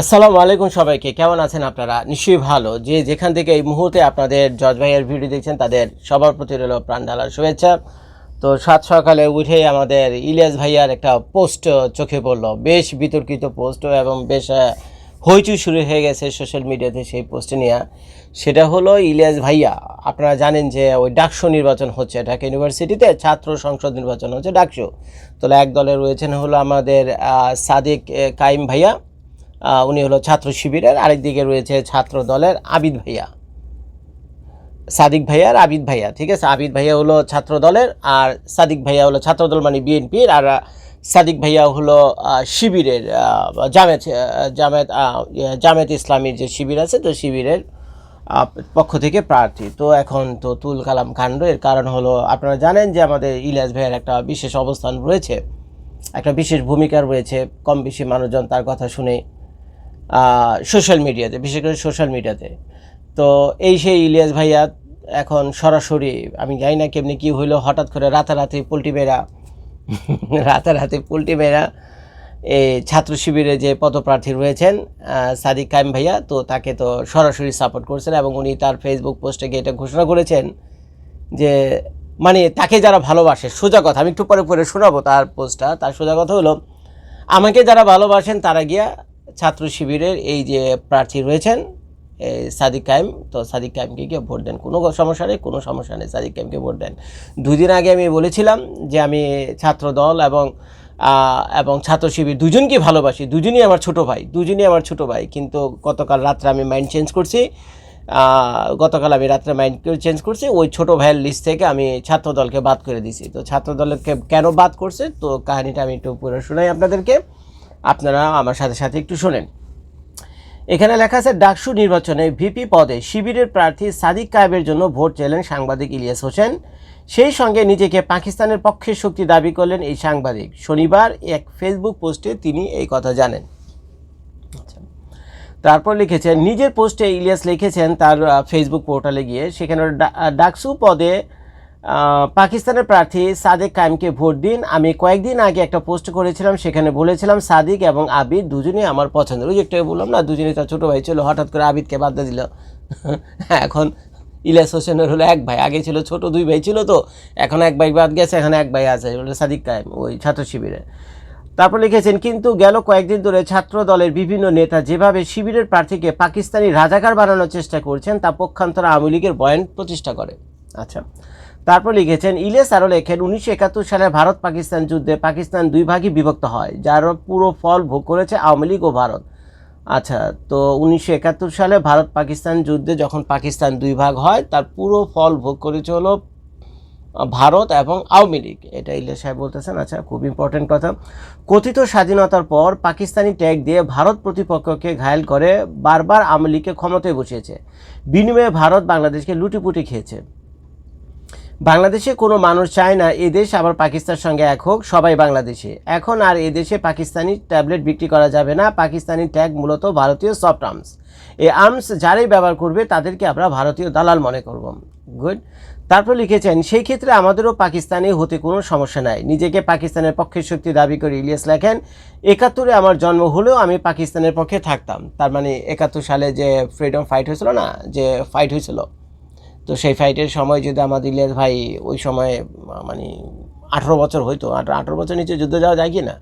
আসসালামু আলাইকুম সবাইকে কেমন আছেন আপনারা? নিশ্চয়ই ভালো। যে যেখান থেকে এই মুহূর্তে আপনাদের জজ ভাইয়ের ভিডিও দেখছেন তাদের সবার প্রতি রইল প্রাণ ঢালার শুভেচ্ছা। তো সাত সকালে উঠেই আমাদের ইলিয়াস ভাইয়ার একটা পোস্ট চোখে পড়ল। বেশ বিতর্কিত পোস্ট এবং বেশ আহ, হইচই শুরু হয়ে গেছে সোশ্যাল মিডিয়াতে সেই পোস্ট নিয়ে। সেটা হলো ইলিয়াস ভাইয়া। আপনারা জানেন যে ওই ডাকসু নির্বাচন হচ্ছে ঢাকা ইউনিভার্সিটিতে ছাত্র সংসদ নির্বাচন হচ্ছে ডাকসু। তো এক দলে রয়েছেন হলো আমাদের সাদিক কাইম ভাইয়া উনি হলো ছাত্র শিবিরের আরেকদিকে রয়েছে ছাত্র দলের আবিদ ভাইয়া। সাদিক ভাইয়া আর আবিদ ভাইয়া ঠিক আছে? আবিদ ভাইয়া হলো ছাত্র দলের আর সাদিক ভাইয়া হলো ছাত্র দল মানে বিএনপির আর সাদিক ভাইয়া হলো শিবিরের জামায়াত ইয়ে, জামায়াত ইসলামীর যে শিবির আছে তো শিবিরের পক্ষ থেকে প্রার্থী। তো এখন তো তুল কালাম কাণ্ড এর কারণ হলো আপনারা জানেন যে আমাদের ইলিয়াস ভাইয়ের একটা বিশেষ অবস্থান রয়েছে একটা বিশেষ ভূমিকা রয়েছে কম বেশি মানুষজন তার কথা শুনে। সোশ্যাল মিডিয়াতে বিশেষ করে সোশ্যাল মিডিয়াতে তো এই সেই ইলিয়াস ভাইয়া এখন সরাসরি, আমি জানি না কেমনি কি হইল, হঠাৎ করে রাতারাতি পোলট্রি মেয়েরা, রাতারাতি পোলট্রি মেয়েরা এই ছাত্র শিবিরে যে পদপ্রার্থী রয়েছেন সাদিক কাইম ভাইয়া, তো তাকে তো সরাসরি সাপোর্ট করছেন এবং উনি তার ফেসবুক পোস্টে গিয়ে এটা ঘোষণা করেছেন যে মানে তাকে যারা ভালোবাসে, সোজা কথা, আমি একটু পরে পরে শোনাবো তার পোস্টটা তার সোজা কথা হলো, আমাকে যারা ভালোবাসেন তারা গিয়া ছাত্র শিবিরের এই যে প্রার্থী রয়েছেন সাদিক কায়েম, তো সাদিক কায়েমকে গিয়ে ভোট দেন। কোনো সমস্যা নেই, কোনো সমস্যা নেই, সাদিক কায়েমকে ভোট দেন। দুদিন আগে আমি বলেছিলাম যে আমি ছাত্র দল এবং এবং ছাত্র শিবির দুজনকে ভালোবাসি। দুজনই আমার ছোট ভাই, দুজনই আমার ছোট ভাই। কিন্তু গতকাল রাত্রে আমি মাইন্ড চেঞ্জ করছি গতকাল আমি রাত্রে মাইন্ড চেঞ্জ করছি। ওই ছোট ভাইয়ের লিস্ট থেকে আমি ছাত্র দলকে বাদ করে দিছি। তো ছাত্র দলকে কেন বাদ করছে? তো কাহিনীটা আমি একটু পুরো শোনাই আপনাদেরকে। আপনারা আমার সাথে সাথে একটু শোনেন। এখানে লেখা আছে, ডাকসু নির্বাচনে ভিপি পদে শিবিরের প্রার্থী সাদিক কায়েবের জন্য ভোট চাইলেন সাংবাদিক ইলিয়াস হোসেন। সেই সঙ্গে নিজেকে পাকিস্তানের পক্ষে শক্তি দাবি করলেন এই সাংবাদিক। শনিবার এক ফেসবুক পোস্টে তিনি এই কথা জানেন। তারপর লিখেছেন, নিজের পোস্টে ইলিয়াস লিখেছেন তার ফেসবুক পোর্টালে গিয়ে, সেখানে ডাকসু পদে পাকিস্তানের প্রার্থী সাদেক কায়েমকে ভোট দিন। আমি কয়েকদিন আগে একটা পোস্ট করেছিলাম, সেখানে বলেছিলাম, সাদিক এবং আবিদ দুজনেই আমার পছন্দের। ওই একটু বললাম না, দুজনেই তার ছোটো ভাই ছিল, হঠাৎ করে আবিদকে বাদ দিল। এখন ইলিয়াস হোসেনের হলো এক ভাই, আগে ছিল ছোট দুই ভাই ছিল তো, এখন এক ভাই বাদ গেছে, এখন এক ভাই আছে হলো সাদিক কায়েম, ওই ছাত্র শিবিরে। তারপর লিখেছেন, কিন্তু গেল কয়েকদিন ধরে ছাত্র দলের বিভিন্ন নেতা যেভাবে শিবিরের প্রার্থীকে পাকিস্তানি রাজাকার বানানোর চেষ্টা করছেন, তা পক্ষান্তর আওয়ামী লীগের বয়ান প্রতিষ্ঠা করে। আচ্ছা তারপর লিখেছেন, ইলিয়াস আরও লেখেন, উনিশশো একাত্তর সালে ভারত পাকিস্তান যুদ্ধে পাকিস্তান দুই ভাগে বিভক্ত হয়, যার পুরো ফল ভোগ করেছে আওয়ামী লীগ ও ভারত। আচ্ছা তো উনিশশো একাত্তর সালে ভারত পাকিস্তান যুদ্ধে যখন পাকিস্তান দুই ভাগ হয়, তার পুরো ফল ভোগ করেছে হলো ভারত এবং আওয়ামী লীগ। এটা ইলিয়াস সাহেব বলতেছেন আচ্ছা খুব ইম্পর্টেন্ট কথা। কথিত স্বাধীনতার পর পাকিস্তানি ট্যাগ দিয়ে ভারত প্রতিপক্ষকে ঘায়েল করে বারবার আওয়ামী লীগকে ক্ষমতায় বসিয়েছে। বিনিময়ে ভারত বাংলাদেশকে লুটিপুটি খেয়েছে। বাংলাদেশে কোনো মানুষ চায় না এদেশ আবার পাকিস্তানের সঙ্গে এক হোক, সবাই বাংলাদেশে। এখন আর এদেশে পাকিস্তানি ট্যাবলেট বিক্রি করা যাবে না, পাকিস্তানি ট্যাগ মূলত ভারতীয় সফট আর্মস এই আর্মস যারাই ব্যবহার করবে, তাদেরকে আমরা ভারতীয় দালাল মনে করব। গুড তারপর লিখেছেন, সেই ক্ষেত্রে আমাদেরও পাকিস্তানি হতে কোনো সমস্যা নাই। নিজেকে পাকিস্তানের পক্ষের শক্তি দাবি করে ইলিয়াস লেখেন, একাত্তরে আমার জন্ম হলেও আমি পাকিস্তানের পক্ষে থাকতাম। তার মানে একাত্তর সালে যে ফ্রিডম ফাইট হয়েছিল না, যে ফাইট হয়েছিল তো সেই ফাইটের সময় যদি আমাদের ইলিয়াস ভাই ওই সময় মানে আঠেরো বছর হইতো আঠারো বছর নিচে যুদ্ধ যাওয়া যায় কি না?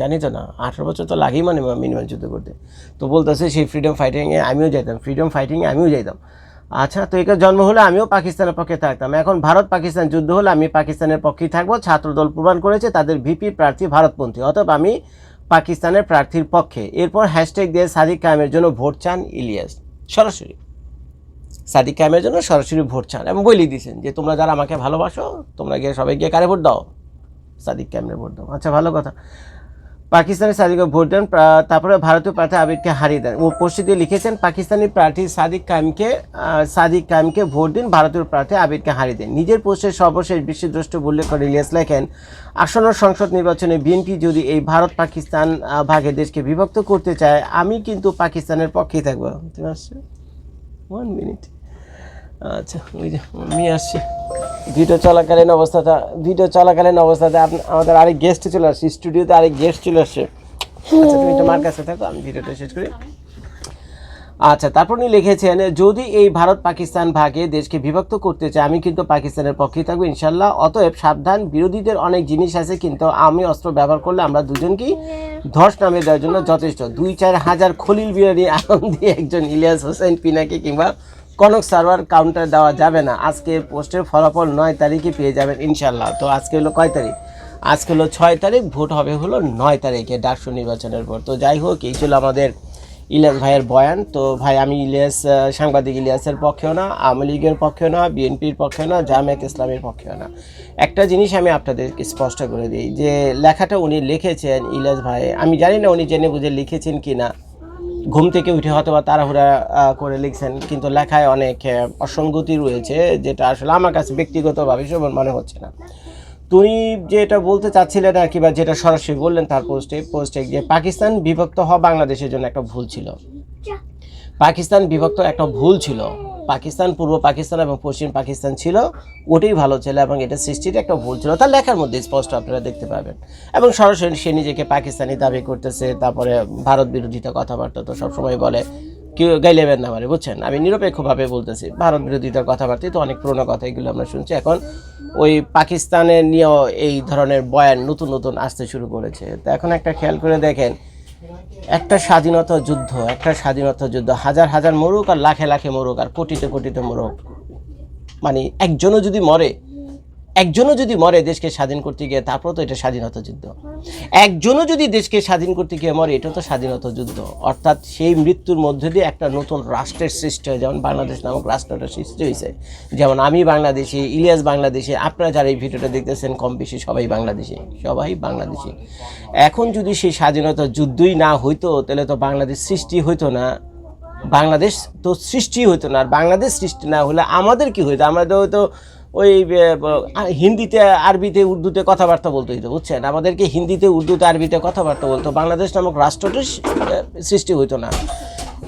জানি তো না, আঠেরো বছর তো লাগেই মানে মিনিমাম যুদ্ধ করতে। তো বলতেছে সেই ফ্রিডম ফাইটিংয়ে আমিও যাইতাম ফ্রিডম ফাইটিংয়ে আমিও যেতাম আচ্ছা তো একে জন্ম হলে আমিও পাকিস্তানের পক্ষে থাকতাম। এখন ভারত পাকিস্তান যুদ্ধ হলে আমি পাকিস্তানের পক্ষেই থাকব, ছাত্রদল প্রমাণ করেছে, তাদের ভিপি প্রার্থী ভারতপন্থী, অতএব আমি পাকিস্তানের প্রার্থীর পক্ষে। এরপর হ্যাশট্যাগ দিয়ে সাদিক কায়েমের জন্য ভোট চান ইলিয়াস। সরাসরি। সাদিক কায়েমের জন্য সরাসরি ভোট চান এবং বলি দিয়েছেন যে তোমরা যারা আমাকে ভালোবাসো, তোমরা গিয়ে সবাই গিয়ে কারে ভোট দাও? সাদিক কায়েমের ভোট দাও। আচ্ছা ভালো কথা। পাকিস্তানি সাদিকে ভোট দেন তারপরে ভারতীয় প্রার্থী আবিদকে হারিয়ে দেন। ও পোস্টে লিখেছেন, পাকিস্তানি প্রার্থী সাদিক কায়েমকে সাদিক কায়েমকে ভোট দিন, ভারতীয় প্রার্থী আবিদকে হারিয়ে দেন। নিজের পোস্টের সর্বশেষ বিশ্বদ্রষ্ট উল্লেখ করে ইলিয়াস লেখেন, আসন্ন সংসদ নির্বাচনে বিএনপি যদি এই ভারত পাকিস্তান ভাগে দেশকে বিভক্ত করতে চায়, আমি কিন্তু পাকিস্তানের পক্ষেই থাকব। ওয়ান মিনিট আচ্ছা ওই যে আমি আসছি। ভিডিও চলাকালীন অবস্থাটা, ভিডিও চলাকালীন অবস্থাতে আমাদের আরেক গেস্ট চলে আসছে স্টুডিওতে আরেক গেস্ট চলে আসছে। আচ্ছা তুমি তোমার কাছে থাকো, আমি ভিডিওটা শেষ করি। আচ্ছা তারপর উনি লিখেছেন, যদি এই ভারত পাকিস্তান ভাগে দেশকে বিভক্ত করতে চায়, আমি কিন্তু পাকিস্তানের পক্ষেই থাকব ইনশাল্লাহ অতএব সাবধান, বিরোধীদের অনেক জিনিস আছে, কিন্তু আমি অস্ত্র ব্যবহার করলে আমরা দুজনকেই ধস নামে দেওয়ার জন্য যথেষ্ট। দুই চার হাজার খলিল বিরিয়ানি আনন্দি একজন ইলিয়াস হোসেন পিনাকে কিংবা কনক সার্ভার কাউন্টার দেওয়া যাবে না। আজকে পোস্টের ফলাফল নয় তারিখে পেয়ে যাবেন ইনশাল্লাহ তো আজকে হলো কয় তারিখ? আজকে হলো ছয় তারিখ, ভোট হবে হলো নয় তারিখে ডাকসু নির্বাচনের পর। তো যাই হোক, এই ছিল আমাদের ইলিয়াস ভাইয়ের বয়ান। তো ভাই, আমি ইলিয়াস সাংবাদিক ইলিয়াসের পক্ষেও না, আওয়ামী লীগের পক্ষেও না, বিএনপির পক্ষেও না, জামায়াত ইসলামের পক্ষেও না। একটা জিনিস আমি আপনাদেরকে স্পষ্ট করে দিই, যে লেখাটা উনি লিখেছেন ইলিয়াস ভাই, আমি জানি না উনি জেনে বুঝে লিখেছেন কি না ঘুম থেকে উঠে হয়তো বা তাড়াহুড়া করে লিখছেন, কিন্তু লেখায় অনেক অসঙ্গতি রয়েছে, যেটা আসলে আমার কাছে ব্যক্তিগতভাবে সমান মনে হচ্ছে না। তুমি যেটা বলতে চাচ্ছিলেন আর কি, বা যেটা সরাসরি বললেন তার পোস্টে পোস্টে যে পাকিস্তান বিভক্ত হওয়া বাংলাদেশের জন্য একটা ভুল ছিল। পাকিস্তান বিভক্ত একটা ভুল ছিল। পাকিস্তান, পূর্ব পাকিস্তান এবং পশ্চিম পাকিস্তান ছিল। ওটাই ভালো ছিল এবং এটা সৃষ্টির একটা ভুল ছিল। তার লেখার মধ্যে স্পষ্ট আপনারা দেখতে পাবেন। এবং সরাসরি সে নিজেকে পাকিস্তানি দাবি করতেছে, তারপরে ভারত বিরোধিতা কথাবার্তা তো সবসময় বলে। কেউ গাইলেবেন না মানে বুঝছেন? আমি নিরপেক্ষভাবে বলতেছি, ভারত বিরোধিতার কথাবার্তাই তো অনেক পুরোনো কথা, এগুলো আমরা শুনছি। এখন ওই পাকিস্তানের নিয়েও এই ধরনের বয়ান নতুন নতুন আসতে শুরু করেছে। তো এখন একটা খেয়াল করে দেখেন একটা স্বাধীনতা যুদ্ধ, একটা স্বাধীনতা যুদ্ধ, হাজার হাজার মরুক আর লাখে লাখে মরুক আর কোটিতে কোটিতে মরুক। মানে একজনও যদি মরে একজনও যদি মরে, দেশকে স্বাধীন করতে গিয়ে তারপর তো এটা স্বাধীনতা যুদ্ধ। একজনও যদি দেশকে স্বাধীন করতে গিয়ে মরে এটা তো স্বাধীনতা যুদ্ধ। অর্থাৎ সেই মৃত্যুর মধ্যে দিয়ে একটা নতুন রাষ্ট্রের সৃষ্টি হয়, যেমন বাংলাদেশ নামক রাষ্ট্রটা সৃষ্টি হয়েছে। যেমন আমি বাংলাদেশি, ইলিয়াস বাংলাদেশি, আপনারা যারা এই ভিডিওটা দেখতেছেন, কম বেশি সবাই বাংলাদেশি সবাই বাংলাদেশি। এখন যদি সেই স্বাধীনতা যুদ্ধই না হইতো, তাহলে তো বাংলাদেশ সৃষ্টি হইতো না। বাংলাদেশ তো সৃষ্টি হতো না, আর বাংলাদেশ সৃষ্টি না হলে আমাদের কি হইতো? আমাদের হয়তো ওই হিন্দিতে আরবিতে উর্দুতে কথাবার্তা বলতে হইতো বুঝছেন? আমাদেরকে হিন্দিতে উর্দুতে আরবিতে কথাবার্তা বলতো। বাংলাদেশ নামক এ, সৃষ্টি হইতো না।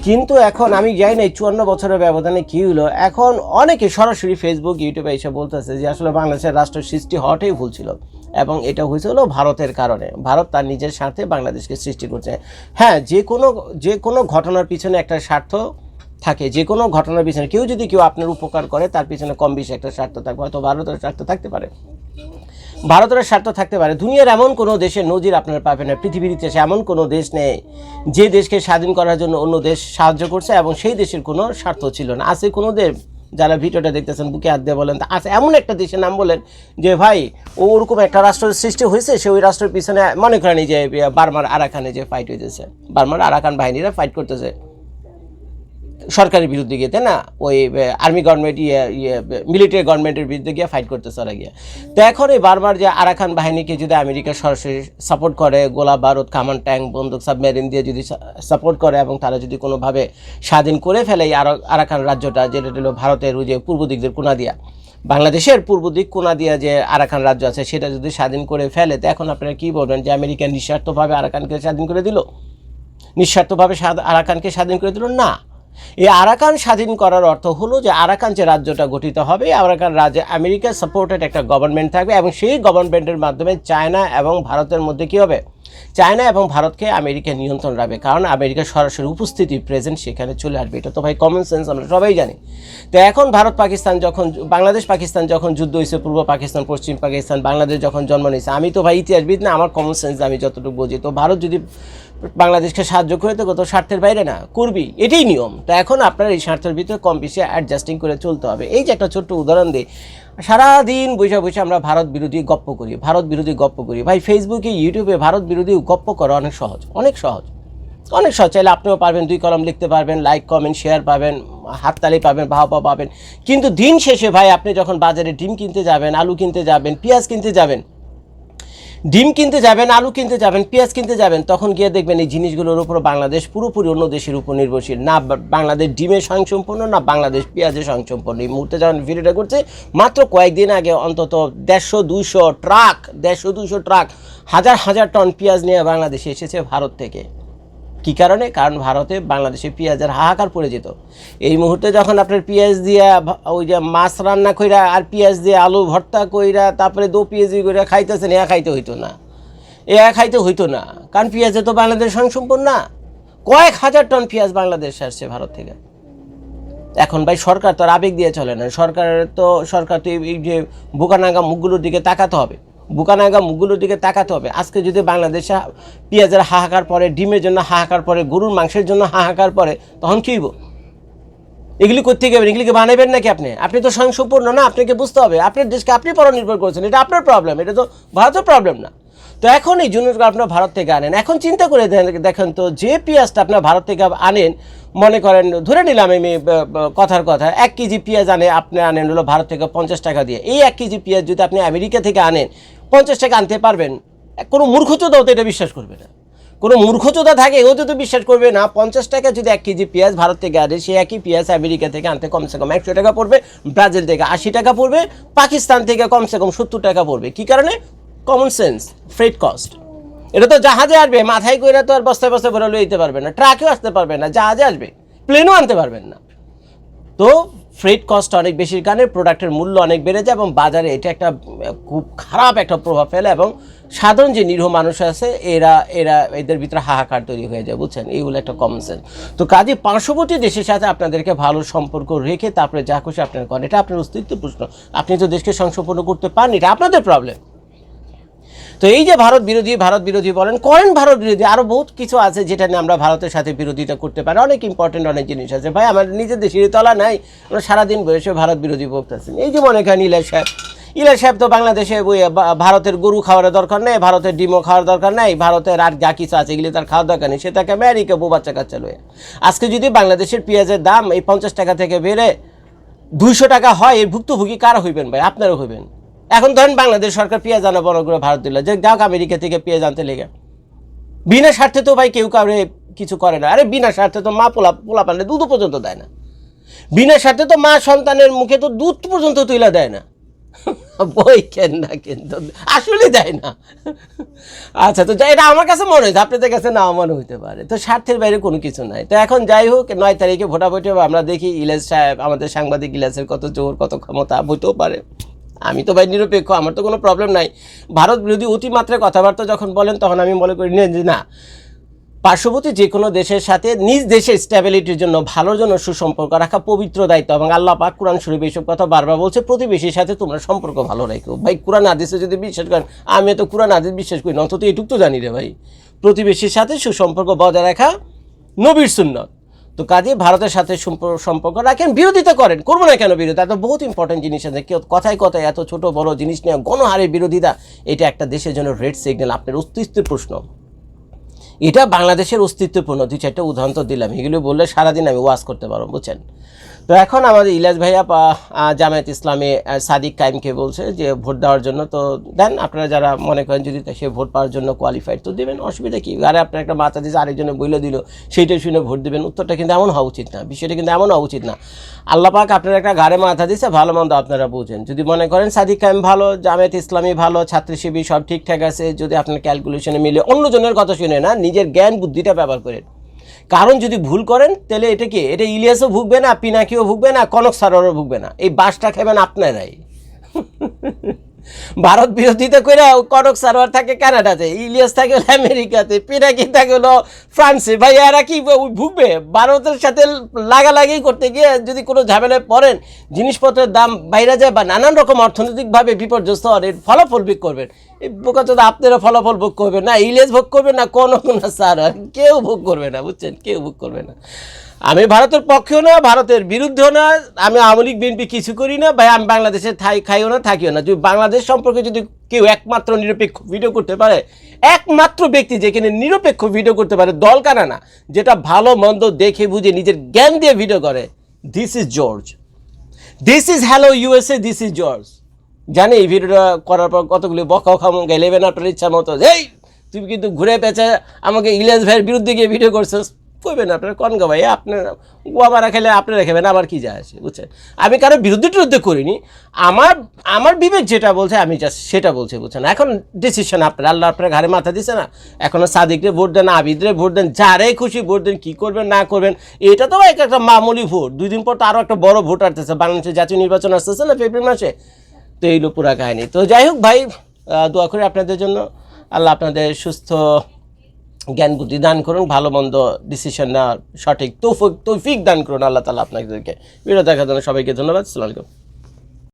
কিন্তু এখন আমি যাই না চুয়ান্ন বছরের ব্যবধানে কী হলো এখন অনেকে সরাসরি ফেসবুক ইউটিউবে এসে বলতেছে যে আসলে বাংলাদেশের রাষ্ট্র সৃষ্টি হওয়াটাই ভুল ছিল এবং এটা হয়েছিল ভারতের কারণে। ভারত তার নিজের স্বার্থে বাংলাদেশকে সৃষ্টি করছে। হ্যাঁ যে কোনো যে কোনো ঘটনার পিছনে একটা স্বার্থ থাকে, যে কোনো ঘটনার পিছনে, কেউ যদি কেউ আপনার উপকার করে, তার পিছনে কম বেশি একটা স্বার্থ থাকবে, হয়তো ভারতের স্বার্থ থাকতে পারে। ভারতের স্বার্থ থাকতে পারে। দুনিয়ার এমন কোনো দেশের নজির আপনারা পাবেন না, পৃথিবীর ইতিহাসে এমন কোনো দেশ নেই, যে দেশকে স্বাধীন করার জন্য অন্য দেশ সাহায্য করছে এবং সেই দেশের কোনো স্বার্থ ছিল না। আছে কোনো দেশ, যারা ভিডিওটা দেখতেছেন, বুকে হাত দিয়ে বলেন, আছে এমন একটা দেশের নাম বলেন, যে ভাই, ও ওরকম একটা রাষ্ট্রের সৃষ্টি হয়েছে, সে ওই রাষ্ট্রের পিছনে মনে করেন যে, বার্মার আরাকানে যে ফাইট হইতেছে, বার্মার আরাকান বাহিনীরা ফাইট করতেছে। সরকারের বিরুদ্ধে গিয়ে, তাই না? ওই আর্মি গভর্নমেন্ট ইয়ে ইয়ে মিলিটারি গভর্নমেন্টের বিরুদ্ধে গিয়ে ফাইট করতেছে ওরা গিয়ে। তো এখন এই বারবার যে আরাকান বাহিনীকে যদি আমেরিকা সরাসরি সাপোর্ট করে, গোলা বারুদ, কামান ট্যাঙ্ক বন্দুক সাবমেরিন দিয়ে যদি সাপোর্ট করে এবং তারা যদি কোনোভাবে স্বাধীন করে ফেলে এই আরা- আরাকান রাজ্যটা, যেটা হলো ভারতের ওই যে পূর্ব দিকদের কোনা দিয়া বাংলাদেশের পূর্ব দিক কোনা দিয়া যে আরাকান রাজ্য আছে, সেটা যদি স্বাধীন করে ফেলে, তো এখন আপনারা কী বলবেন যে আমেরিকা নিঃস্বার্থভাবে আরাকানকে স্বাধীন করে দিল? নিঃস্বার্থভাবে আরাকানকে স্বাধীন করে দিল? না। এই আরাকান স্বাধীন করার অর্থ হলো যে আরাকান যে রাজ্যটা গঠিত হবে, আরাকান রাজ্যে আমেরিকা সাপোর্টেড একটা গভর্নমেন্ট থাকবে এবং সেই গভর্নমেন্টের মাধ্যমে চায়না এবং ভারতের মধ্যে কী হবে? চায়না এবং ভারতকে আমেরিকা নিয়ন্ত্রণ রাখবে, কারণ আমেরিকার সরাসরি উপস্থিতি প্রেজেন্ট সেখানে চলে আসবে। এটা তো ভাই কমন সেন্স আমরা সবাই জানি। তো এখন ভারত, পাকিস্তান যখন বাংলাদেশ, পাকিস্তান যখন যুদ্ধ হয়েছে, পূর্ব পাকিস্তান, পশ্চিম পাকিস্তান, বাংলাদেশ যখন জন্ম নিয়েছে, আমি তো ভাই ইতিহাসবিদ না, আমার কমন সেন্স আমি যতটুকু বুঝি। তো ভারত যদি বাংলাদেশকে সাহায্য করে, তো কত স্বার্থের বাইরে না করবি এটাই নিয়ম। তো এখন আপনার এই স্বার্থের ভিতরে কম বেশি অ্যাডজাস্টিং করে চলতে হবে। এই যে একটা ছোট্ট উদাহরণ দিই সারাদিন বসে বসে আমরা ভারত বিরোধী গপ্প করি, ভারত বিরোধী গপ্প করি। ভাই ফেসবুকে ইউটিউবে ভারত বিরোধী গপ্প করা অনেক সহজ অনেক সহজ। অনেক সহজ, চাইলে আপনিও পারবেন, দুই কলম লিখতে পারবেন লাইক কমেন্ট শেয়ার পাবেন, হাততালি পাবেন ভাবা পাবেন। কিন্তু দিন শেষে ভাই, আপনি যখন বাজারে ডিম কিনতে যাবেন, আলু কিনতে যাবেন, পেঁয়াজ কিনতে যাবেন ডিম কিনতে যাবেন, আলু কিনতে যাবেন, পেঁয়াজ কিনতে যাবেন, তখন গিয়ে দেখবেন এই জিনিসগুলোর উপর বাংলাদেশ পুরোপুরি অন্য দেশের উপর নির্ভরশীল। না বাংলাদেশ ডিমে স্বয়ংসম্পূর্ণ, না বাংলাদেশ পেঁয়াজে স্বয়ংসম্পূর্ণ। এই মুহূর্তে যখন ভিডিওটা করছে, মাত্র কয়েকদিন আগে অন্তত দেড়শো দুইশো ট্রাক, দেড়শো দুইশো ট্রাক হাজার হাজার টন পেঁয়াজ নিয়ে বাংলাদেশে এসেছে ভারত থেকে। কী কারণে? কারণ ভারতে বাংলাদেশে পেঁয়াজের হাহাকার পড়ে যেত। এই মুহূর্তে যখন আপনার পেঁয়াজ দিয়ে ওই যে মাছ রান্না কইরা আর পেঁয়াজ দিয়ে আলু ভর্তা কইরা তারপরে দো পেঁয়াজি কইরা খাইতেছেন এ খাইতে হইতো না। এ খাইতে হইতো না। কারণ পেঁয়াজে তো বাংলাদেশ স্বয়ংসম্পূর্ণ না। কয়েক হাজার টন পেঁয়াজ বাংলাদেশ আসছে ভারত থেকে। এখন ভাই সরকার তো আর আবেগ দিয়ে চলে না। সরকারের তো সরকার তো এই- যে বুকানাঙ্গা মুখগুলোর দিকে তাকাতে হবে। বুকানাঙ্গা মুখগুলোর দিকে তাকাতে হবে। আজকে যদি বাংলাদেশে পেঁয়াজের হাহাকার পরে ডিমের জন্য হাহাকার পরে গরুর মাংসের জন্য হাহাকার পরে তখন কী হইব? এগুলি করতে গেবেন এগুলিকে বানাবেন নাকি আপনি? আপনি তো স্বয়ংসম্পূর্ণ না, আপনাকে বুঝতে হবে। আপনার দেশকে আপনি পরনির্ভর করছেন, এটা আপনার প্রবলেম এটা তো ভারতের প্রবলেম না। তো এখন এই জিনিসগুলো আপনার ভারত থেকে আনেন, এখন চিন্তা করে দেখেন তো যে পেঁয়াজটা আপনার ভারত থেকে আনেন, মনে করেন, ধরে নিলাম আমি কথার কথা, এক কেজি পেঁয়াজ আনে, আপনি আনেন হলো ভারত থেকে পঞ্চাশ টাকা দিয়ে। এই এক কেজি পেঁয়াজ যদি আপনি আমেরিকা থেকে আনেন পঞ্চাশ টাকা আনতে পারবেন। কোনো মূর্খচোদাও তো এটা বিশ্বাস করবে না। কোনো মূর্খচোদা থাকে এও তো বিশ্বাস করবে না। পঞ্চাশ টাকা যদি এক কেজি পেঁয়াজ ভারত থেকে আনে, সে একই পেঁয়াজ আমেরিকা থেকে আনতে কমসে কম একশো টাকা পড়বে, ব্রাজিল থেকে আশি টাকা পড়বে, পাকিস্তান থেকে কমসে কম সত্তর টাকা পড়বে। কী কারণে? কমন সেন্স ফ্রেড কস্ট এটা তো জাহাজে আসবে, মাথায় করে তো আর বস্তায় বস্তায় ভরে লইতে পারবে না, ট্রাকেও আসতে পারবে না, জাহাজে আসবে প্লেনও আনতে পারবেন না। তো ফ্রেড কস্ট অনেক বেশির কারণে প্রোডাক্টের মূল্য অনেক বেড়ে যায় এবং বাজারে এটা একটা খুব খারাপ একটা প্রভাব ফেলে এবং সাধারণ যে নিরীহ মানুষ আছে, এরা এরা এদের ভিতরে হাহাকার তৈরি হয়ে যায়, বুঝছেন? এইগুলো একটা কমন সেন্স তো কাজে, পার্শ্ববর্তী দেশের সাথে আপনাদেরকে ভালো সম্পর্ক রেখে তারপরে যা খুশি আপনার করেন, এটা আপনার অস্তিত্ব প্রশ্ন। আপনি তো দেশকে সংসম্পন্ন করতে পারেন, এটা আপনাদের প্রবলেম তো এই যে ভারত বিরোধী ভারত বিরোধী বলেন, করেন ভারত বিরোধী আরও বহুত কিছু আছে যেটা নিয়ে আমরা ভারতের সাথে বিরোধিতা করতে পারি। অনেক ইম্পর্টেন্ট অনেক জিনিস আছে। ভাই, আমার নিজের দেশের তলা নাই, আমরা সারাদিন বসে ভারত বিরোধী বক্তাছেন এই যে মনে করেন ইলা সাহেব ইলা সাহেব তো বাংলাদেশে ভারতের গরু খাওয়ার দরকার নেই, ভারতের ডিমও খাওয়ার দরকার নেই, ভারতের আর যা কিছু আছে এগুলি তার খাওয়ার দরকার নেই, সে তাকে আমেরিকা বউ বাচ্চা কাচ্চা লয়ে। আজকে যদি বাংলাদেশের পেঁয়াজের দাম এই পঞ্চাশ টাকা থেকে বেড়ে দুইশো টাকা হয়, এর ভুক্তভোগী কারা হইবেন ভাই? আপনারও হইবেন। এখন ধরেন বাংলাদেশ সরকার পেঁয়াজ আনা বড় করে ভারত দিল। যে যাক, আমেরিকা থেকে পেঁয়াজ আনতে লেগে। বিনা স্বার্থে তো ভাই কেউ কাউরে কিছু করে না। আরে বিনা স্বার্থে তো মা পোলা পোলা পানলে দুধ পর্যন্ত দেয় না। বিনা স্বার্থে তো মা সন্তানের মুখে তো দুধ পর্যন্ত তুইলা দেয় না। বই কেন না কিন্তু? আসলে দেয় না। আচ্ছা তো এটা আমার কাছে মনে হয়েছে। আপনাদের কাছে না মনে হইতে পারে। তো স্বার্থের বাইরে কোনো কিছু নাই। তো এখন যাই হোক, নয় তারিখে ভোটাভুটি আমরা দেখি ইলেশ সাহেব, আমাদের সাংবাদিক ইলেসের কত জোর, কত ক্ষমতা, হইতেও পারে। আমি তো ভাই নিরপেক্ষ, আমার তো কোনো প্রবলেম নাই। ভারত বিরোধী অতিমাত্রায় কথাবার্তা যখন বলেন, তখন আমি মনে করি না যে না। পার্শ্ববর্তী যে কোনো দেশের সাথে নিজ দেশের স্ট্যাবিলিটির জন্য, ভালোর জন্য সুসম্পর্ক রাখা পবিত্র দায়িত্ব এবং আল্লাহ পাক কোরআন শরীফ এইসব কথা বারবার বলছে, প্রতিবেশীর সাথে তোমরা সম্পর্ক ভালো রাখো। ভাই, কোরআন আদিসে যদি বিশ্বাস করেন আমি তো কোরআন আদিস বিশ্বাস করি না, অন্তত এটুক তো জানি রে ভাই। প্রতিবেশীর সাথে সুসম্পর্ক বজায় রাখা নবীর সুন্নত। তো কাজে ভারতের সাথে সম্পর্ক রাখেন, বিরোধিতা করেন। করব না কেন বিরোধিতা? এত বহুত ইম্পর্টেন্ট জিনিস আছে। কেউ কথায় কথায় এত ছোট বড় জিনিস নিয়ে গণহারে বিরোধিতা, এটা একটা দেশের জন্য রেড সিগন্যাল আপনার অস্তিত্বের প্রশ্ন। এটা বাংলাদেশের অস্তিত্বপূর্ণ। দুই চারটা উদাহরণ তো দিলাম। এগুলো বললে সারাদিন আমি ওয়াজ করতে পারব, বুঝছেন? তো এখন আমাদের ইলাজ ভাইয়া জামায়াত ইসলামে সাদিক কাইমকে বলছে যে ভোট দেওয়ার জন্য, তো দেন আপনারা যারা মনে করেন যদি সে ভোট পাওয়ার জন্য কোয়ালিফাইড তো দেবেন, অসুবিধা কি? আরে আপনার একটা মাথা দিয়েছে, আরেকজনে বইলে দিল সেইটা শুনে ভোট দেবেন, উত্তরটা কিন্তু এমন হওয়া উচিত না, বিষয়টা কিন্তু এমন হওয়া উচিত না। আল্লাহ পাক আপনার একটা গাড়ে মাথা দিয়েছে, ভালো মন্দ আপনারা বুঝেন। যদি মনে করেন সাদিক কাইম ভালো, জামায়াত ইসলামী ভালো ছাত্র শিবির সব ঠিকঠাক আছে, যদি আপনার ক্যালকুলেশনে মিলে, অন্যজনের কথা শুনে না, নিজের জ্ঞান বুদ্ধিটা ব্যবহার করেন। কারণ যদি ভুল করেন, তাহলে এটা কি? এটা ইলিয়াসও ভুগবে না, পিনাকিও ভুগবে না, কনক সারও ভুগবে না। এই বাসটা খাবেন আপনারাই। ভারত বিরোধিতা করে কনক সারোয়ার থাকে কানাডাতে, ইলিয়াস থাকে আমেরিকাতে, পিনাকি থাকে হলো ফ্রান্সে। ভাই, এরা কি ভুগবে? ভারতের সাথে লাগালাগি করতে গিয়ে যদি কোনো ঝামেলায় পড়েন, জিনিসপত্রের দাম বাইরে যায় বা নানান রকম অর্থনৈতিকভাবে বিপর্যস্ত হন এর ফলাফল ভোগ করবেন। এই বোকা তো আপনারা ফলাফল ভোগ করবেন না, ইলিয়াস ভোগ করবে না কোনো না স্যার কেউ ভোগ করবে না, বুঝছেন? কেউ ভোগ করবে না। আমি ভারতের পক্ষেও না, ভারতের বিরুদ্ধেও না, আমি আওয়ামী লীগ, বিএনপি কিছু করি না, ভাই, আমি বাংলাদেশে থাই, খাইও না, থাকিও না। যদি বাংলাদেশ সম্পর্কে যদি কেউ একমাত্র নিরপেক্ষ ভিডিও করতে পারে, একমাত্র ব্যক্তি যেখানে নিরপেক্ষ ভিডিও করতে পারে, দল কানা না, যেটা ভালো, মন্দ, দেখে, বুঝে, নিজের জ্ঞান দিয়ে ভিডিও করে this is George this is hello USA this is George জানি, এই ভিডিওটা করার পর কতগুলি বকাও খামো গেলেবেন আপনার ইচ্ছা মতো। এই, তুমি কিন্তু ঘুরে পেঁচে আমাকে ইলিয়াস ভাইয়ের বিরুদ্ধে গিয়ে ভিডিও করছিস কইবেন আপনার, কন গো ভাই আপনার গোয়ামারা খেলে আপনারা খেবেন আমার কি যায় আছে, বুঝছেন? আমি কারও বিরুদ্ধে টিরুদ্ধে করিনি। আমার আমার বিবেক যেটা বলছে, আমি জাস্ট সেটা বলছি, বুঝছেন? এখন ডিসিশন আপনার, আল্লাহ আপনার ঘাড়ে মাথা দিছে না? এখনও সাদিকরে ভোট দেন, আবিদরে ভোট দেন যারাই খুশি ভোট দেন, কী করবেন, না করবেন, এটা তো ভাই একটা মামুলি ভোট। দুই দিন পর তো আরও একটা বড় ভোট আসতেছে বাংলাদেশের জাতীয় নির্বাচন আসতেছে না ফেব্রুয়ারি মাসে? তো এইগুলো পুরা কাহিনী। তো যাই হোক ভাই দোয়া করি আপনাদের জন্য। আল্লাহ আপনাদের সুস্থ জ্ঞান বুদ্ধি দান করুন, ভালো মন্দ ডিসিশন নেওয়ার সঠিক তৌফিক তৌফিক দান করুন আল্লাহ তালা আপনাদেরকে। ভিডিও দেখার জন্য সবাইকে ধন্যবাদ। সালাম আলাইকুম।